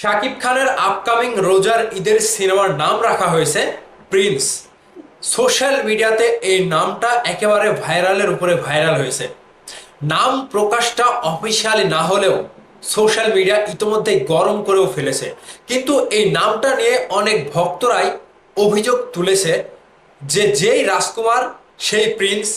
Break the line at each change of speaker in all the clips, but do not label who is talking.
শাকিব খানের আপকামিং রোজার ঈদের সিনেমার নাম রাখা হয়েছে প্রিন্স সোশ্যাল মিডিয়াতে এই নামটা একেবারে ভাইরালের উপরে ভাইরাল হয়েছে। নাম প্রকাশটা অফিসিয়ালি না হলেও সোশ্যাল মিডিয়া ইতোমধ্যে গরম করেও ফেলেছে। কিন্তু এই নামটা নিয়ে অনেক ভক্তরাই অভিযোগ তুলেছে যে যেই রাজকুমার, সেই প্রিন্স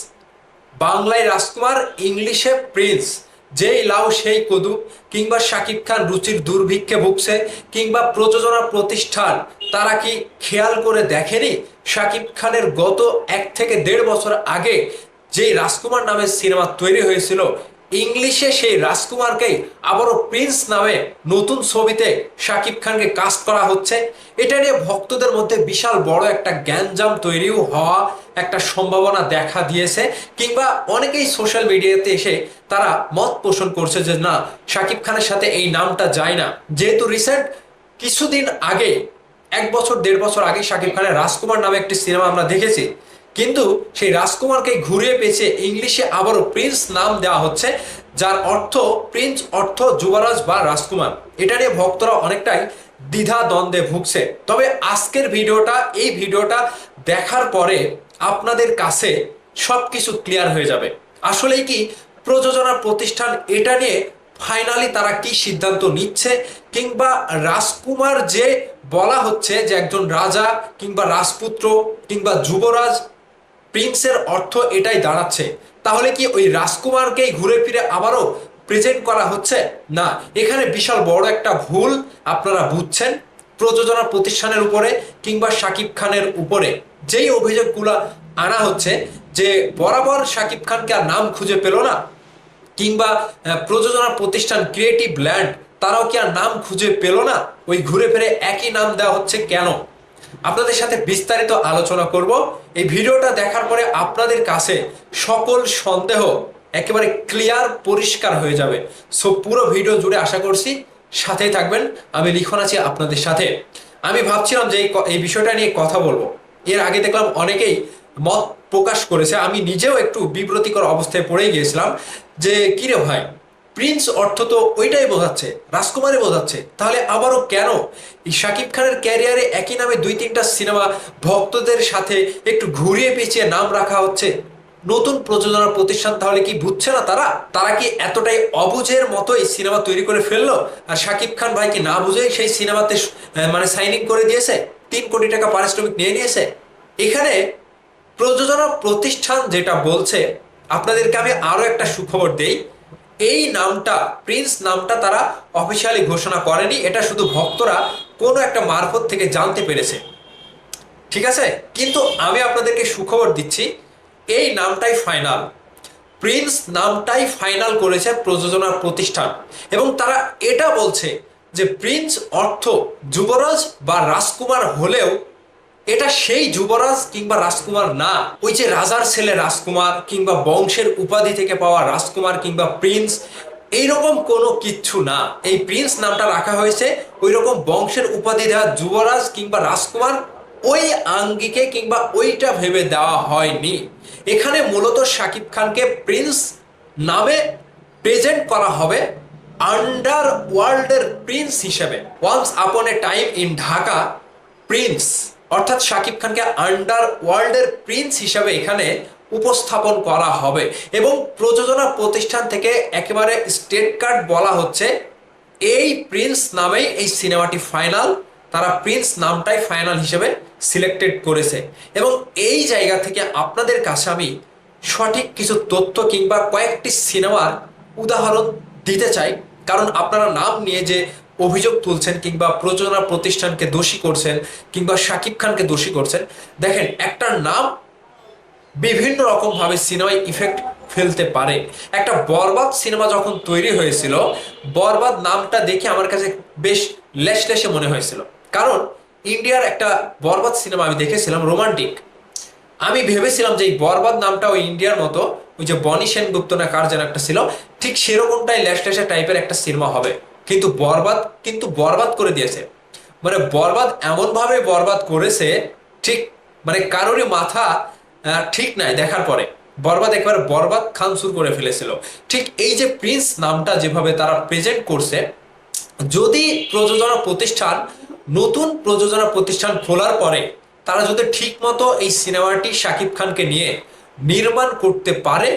বাংলায় রাজকুমার, ইংলিশে প্রিন্স যেই লাউ, সেই কদু কিংবা শাকিব খান রুচির দুর্ভিক্ষে ভুগছে কিংবা প্রযোজনা প্রতিষ্ঠান তারা কি খেয়াল করে দেখেনি? শাকিব খানের গত এক থেকে দেড় বছর আগে যেই রাজকুমার নামের সিনেমা তৈরি হয়েছিল ইংলিশে সেই রাজকুমারকেই আবারও প্রিন্স নামে নতুন ছবিতে শাকিব খানকে কাস্ট করা হচ্ছে। এটা নিয়ে ভক্তদের মধ্যে বিশাল বড় একটা জ্ঞানজাম তৈরিও হওয়া একটা সম্ভাবনা দেখা দিয়েছে, কিংবা অনেকেই সোশ্যাল মিডিয়াতে এসে তারা মত পোষণ করছে যে না, শাকিব খানের সাথে এই নামটা যায় না। যেহেতু রিসেন্ট কিছুদিন আগে, এক বছর, দেড় বছর আগে শাকিব খানের রাজকুমার নামে একটি সিনেমা আমরা দেখেছি। কিন্তু সেই রাজকুমারকে ঘুরিয়ে পেয়েছে ইংলিশে আবারও প্রিন্স নাম দেওয়া হচ্ছে, যার অর্থ প্রিন্স অর্থ যুবরাজ বা রাজকুমার। এটা নিয়ে ভক্তরা অনেকটাই দ্বিধা দ্বন্দ্বে ভুগছে। তবে আজকের ভিডিওটা, এই ভিডিওটা দেখার পরে আপনাদের কাছে সব কিছু ক্লিয়ার হয়ে যাবে। আসলেই কি প্রযোজনা প্রতিষ্ঠান এটা নিয়ে ফাইনালি তারা কি সিদ্ধান্ত নিচ্ছে, কিংবা রাজকুমার যে বলা হচ্ছে যে একজন রাজা কিংবা রাজপুত্র কিংবা যুবরাজ প্রিন্সের অর্থ এটাই দাঁড়াচ্ছে। তাহলে কি ওই রাজকুমারকেই ঘুরে ফিরে আবারও প্রেজেন্ট করা হচ্ছে? না, এখানে বিশাল বড় একটা ভুল আপনারা বুঝছেন। প্রযোজনা প্রতিষ্ঠানের উপরে কিংবা শাকিব খানের উপরে। যেই অভিযোগগুলো আনা হচ্ছে যে বরাবর শাকিব খানকে আর নাম খুঁজে পেল না, কিংবা প্রযোজনা প্রতিষ্ঠান ক্রিয়েটিভ ল্যান্ড তারাও কি আর নাম খুঁজে পেল না? ওই ঘুরে ফিরে একই নাম দেওয়া হচ্ছে কেন? আপনাদের সাথে বিস্তারিত আলোচনা করব। এই ভিডিওটা দেখার পরে আপনাদের কাছে সকল সন্দেহ একেবারে ক্লিয়ার পরিষ্কার হয়ে যাবে। সো পুরো ভিডিও জুড়ে আশা করছি সাথেই থাকবেন। আমি লিখন আছি আপনাদের সাথে। আমি ভাবছিলাম যে এই বিষয়টা নিয়ে কথা বলব। এর আগে দেখলাম অনেকেই মত প্রকাশ করেছে। আমি নিজেও একটু বিব্রতিকর অবস্থায় পড়ে গিয়েছিলাম যে, কিরে ভাই প্রিন্স অর্থ তো ওইটাই বোঝাচ্ছে, রাজকুমারই বোঝাচ্ছে। তাহলে আবারও কেন? এই শাকিব খানের ক্যারিয়ারে একই নামে দুই তিনটা সিনেমা ভক্তদের সাথে একটু ঘুরিয়ে পেঁচিয়ে নাম রাখা হচ্ছে? নতুন প্রযোজনা প্রতিষ্ঠান তাহলে কি বুঝছে না তারা? তারা কি এতটাই অবুঝের মতো এই সিনেমা তৈরি করে ফেলল? আর শাকিব খান ভাই কি না বুঝেই সেই সিনেমাতে মানে সাইনিং করে দিয়েছে? তিন কোটি টাকা পারিশ্রমিক নিয়ে নিয়েছে? এখানে প্রযোজনা প্রতিষ্ঠান যেটা বলছে, আপনাদেরকে আমি আরও একটা সুখবর দেই। এই নামটা প্রিন্স নামটা তারা অফিসিয়ালি ঘোষণা করেনি। এটা শুধু ভক্তরা কোনো একটা মারফত থেকে জানতে পেরেছে। ঠিক আছে? কিন্তু আমি আপনাদেরকে সুখবর দিচ্ছি, এই নামটাই ফাইনাল প্রিন্স নামটাই ফাইনাল করেছে প্রযোজনা প্রতিষ্ঠান। এবং তারা এটা বলছে যে প্রিন্স অর্থ যুবরাজ বা রাজকুমার হলেও এটা সেই যুবরাজ কিংবা রাজকুমার না। ওই যে রাজার ছেলে রাজকুমার কিংবা বংশের উপাধি থেকে পাওয়া রাজকুমার কিংবা প্রিন্স, এইরকম কোনো কিচ্ছু না। এই প্রিন্স নামটা রাখা হয়েছে ওই রকম বংশের উপাধি দেওয়া যুবরাজ কিংবা রাজকুমার ওই আঙ্গিকে কিংবা ওইটা ভেবে দেওয়া হয়নি। এখানে মূলত শাকিব খানকে প্রিন্স নামে প্রেজেন্ট করা হবে আন্ডার ওয়ার্ল্ডের প্রিন্স হিসেবে। Once upon a time in Dhaka, prince. অর্থাৎ শাকিব খানকে আন্ডার ওয়ার্ল্ডের প্রিন্স হিসাবে এখানে উপস্থাপন করা হবে এবং প্রযোজনা প্রতিষ্ঠান থেকে একেবারে স্টেট কার্ড বলা হচ্ছে এই প্রিন্স নামেই এই সিনেমাটি ফাইনাল। তারা প্রিন্স নামটাই ফাইনাল হিসেবে সিলেক্টেড করেছে। এবং এই জায়গা থেকে আপনাদের কাছে আমি সঠিক কিছু তথ্য কিংবা কয়েকটি সিনেমার উদাহরণ দিতে চাই। কারণ আপনারা নাম নিয়ে যে অভিযোগ তুলছেন কিংবা প্রযোজনা প্রতিষ্ঠানকে দোষী করছেন কিংবা শাকিব খানকে দোষী করছেন। দেখেন একটা নাম বিভিন্ন রকম ভাবে সিনেমায় ইফেক্ট ফেলতে পারে। একটা বরবাদ সিনেমা যখন তৈরি হয়েছিল, বরবাদ নামটা দেখে আমার কাছে বেশ লেশ লেশে মনে হয়েছিল। কারণ, ইন্ডিয়ার একটা বরবাদ সিনেমা আমি দেখেছিলাম, রোমান্টিক। আমি ভেবেছিলাম যে এই বরবাদ নামটা ওই ইন্ডিয়ার মতো, ওই যে বনি সেনগুপ্ত না কার যেন একটা ছিল, ঠিক সেরকমটাই ল্যাশে টাইপের একটা সিনেমা হবে। কিন্তু বরবাদ কিন্তু বরবাদ করে দিয়েছে। মানে বরবাদ এমন ভাবে বরবাদ করেছে, ঠিক মানে কারোরই মাথা ঠিক নাই দেখার পরে। বরবাদ একবার বরবাদ খানসুর করে ফেলেছিল। ঠিক এই যে প্রিন্স নামটা যেভাবে তারা প্রেজেন্ট করছে, যদি প্রযোজনা প্রতিষ্ঠান, নতুন প্রযোজনা প্রতিষ্ঠান খোলার পরে তারা যদি ঠিকমতো এই সিনেমাটি শাকিব খানকে নিয়ে নির্মাণ করতে পারে,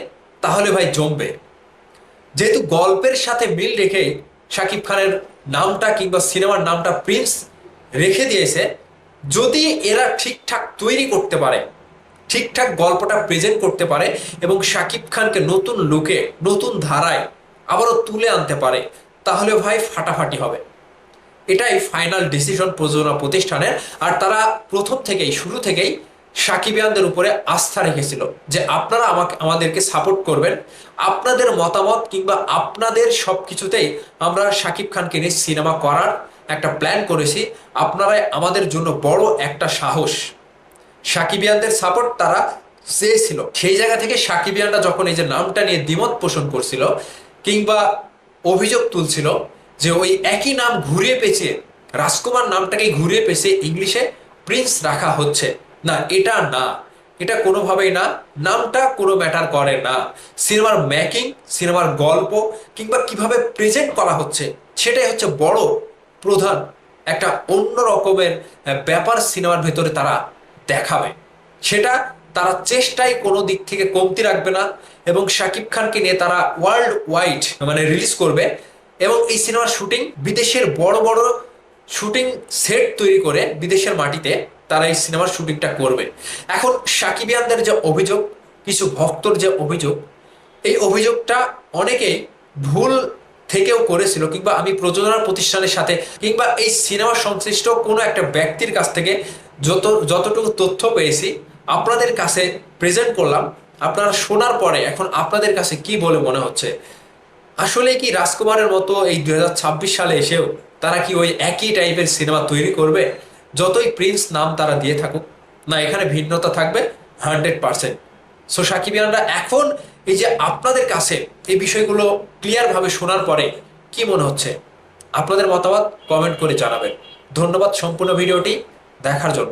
তাহলে ভাই জমবে। যেহেতু গল্পের সাথে মিল রেখে শাকিব খানের নামটা কিংবা সিনেমার নামটা প্রিন্স রেখে দিয়েছে। যদি এরা ঠিকঠাক তৈরি করতে পারে, ঠিকঠাক গল্পটা প্রেজেন্ট করতে পারে এবং শাকিব খানকে নতুন লুকে, নতুন ধারায় আবারও তুলে আনতে পারে, তাহলে ভাই ফাটাফাটি হবে। এটাই ফাইনাল ডিসিশন প্রযোজনা প্রতিষ্ঠানের। আর তারা প্রথম থেকেই, শুরু থেকেই সাকিবিয়ানদের উপরে আস্থা রেখেছিল যে আপনারা আমাকে আমাদেরকে সাপোর্ট করবেন। আপনাদের মতামত কিংবা আপনাদের সব কিছুতেই আমরা শাকিব খানকে নিয়ে সিনেমা করার একটা প্ল্যান করেছি। আপনারাই আমাদের জন্য বড় একটা সাহস। সাকিবিয়ানদের সাপোর্ট তারা চেয়েছিল। সেই জায়গা থেকে সাকিবিয়ানরা যখন এই যে নামটা নিয়ে দ্বিমত পোষণ করছিল কিংবা অভিযোগ তুলছিল যে ওই একই নাম ঘুরিয়ে পেঁচে রাজকুমার নামটাকে ঘুরিয়ে পেঁচে ইংলিশে প্রিন্স রাখা হচ্ছে। না, এটা না। এটা কোনোভাবেই না। নামটা কোনো ম্যাটার করে না। সিনেমার মেকিং সিনেমার গল্প কিংবা কীভাবে প্রেজেন্ট করা হচ্ছে, সেটাই হচ্ছে বড়, প্রধান একটা অন্য রকমের ব্যাপার সিনেমার ভেতরে তারা দেখাবে। সেটা তারা চেষ্টায় কোনো দিক থেকে কমতি রাখবে না এবং শাকিব খানকে নিয়ে তারা ওয়ার্ল্ড ওয়াইড মানে রিলিজ করবে এবং এই সিনেমার শুটিং বিদেশের বড় বড় শুটিং সেট তৈরি করে বিদেশের মাটিতে তারা এই সিনেমার শুটিংটা করবে। এখন সাকিবিয়ানদের যে অভিযোগ, কিছু ভক্তর যে অভিযোগ, এই অভিযোগটা অনেকেই ভুল থেকেও করেছিল কিংবা আমি প্রযোজনা প্রতিষ্ঠানের সাথে কিংবা এই সিনেমা সংশ্লিষ্ট কোনো একটা ব্যক্তির কাছ থেকে যত, যতটুকু তথ্য পেয়েছি, আপনাদের কাছে প্রেজেন্ট করলাম। আপনারা শোনার পরে এখন আপনাদের কাছে কি বলে মনে হচ্ছে? আসলে কি রাজকুমারের মতো এই দুই হাজার ছাব্বিশ সালে এসেও তারা কি ওই একই টাইপের সিনেমা তৈরি করবে? যতই প্রিন্স নাম তারা দিয়ে থাকুক, না, এখানে ভিন্নতা থাকবে হান্ড্রেড পার্সেন্ট। সো সাকিবিয়ানরা এখন এই যে আপনাদের কাছে এই বিষয়গুলো ক্লিয়ারভাবে শোনার পরে কি মনে হচ্ছে? আপনাদের মতামত কমেন্ট করে জানাবেন। ধন্যবাদ সম্পূর্ণ ভিডিওটি দেখার জন্য।